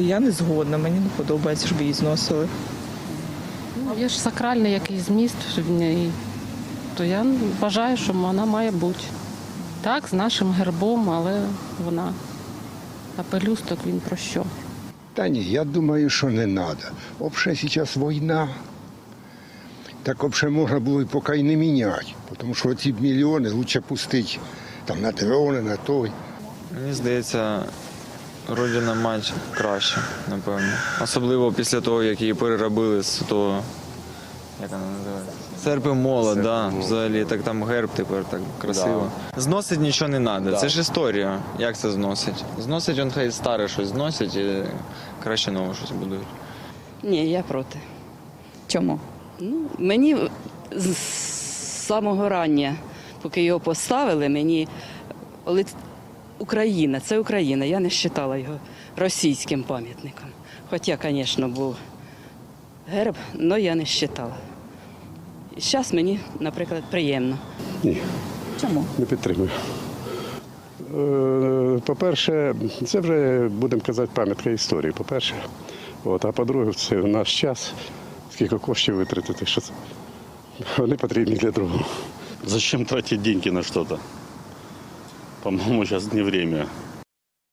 Я не згодна, мені не подобається, щоб її зносили. Ну, Є ж сакральний якийсь зміст в ній, то я вважаю, що вона має бути. Так, з нашим гербом, але вона. А пелюсток він про що? Та ні, я думаю, що не треба. Взагалі зараз війна. Так взагалі можна було і поки й не міняти. Тому що ці мільйони краще пустити там, на дрони, на той. Мені здається, родина мать краще, напевно. Особливо після того, як її переробили з того. Як вона називається? Серп і молот, так. Да, взагалі, так там герб тепер так красиво. Зносить нічого не треба. Це ж історія. Як це зносить? Зносить, он хай старе щось зносить і краще нове щось будують. Ні, я проти. Чому? Ну, мені з самого рання, поки його поставили, мені Україна, це Україна. Я не вважала його російським пам'ятником. Хоча, звісно, був герб, але я не вважала. І зараз мені, наприклад, приємно. Ні, Чому? не підтримую. Е, По-перше, це вже, будемо казати, пам'ятка історії, по-перше. От, а по-друге, це в наш час, скільки коштів витратити, що це. Вони потрібні для другого. Зачем тратить деньги на что-то? По-моему, сейчас не время.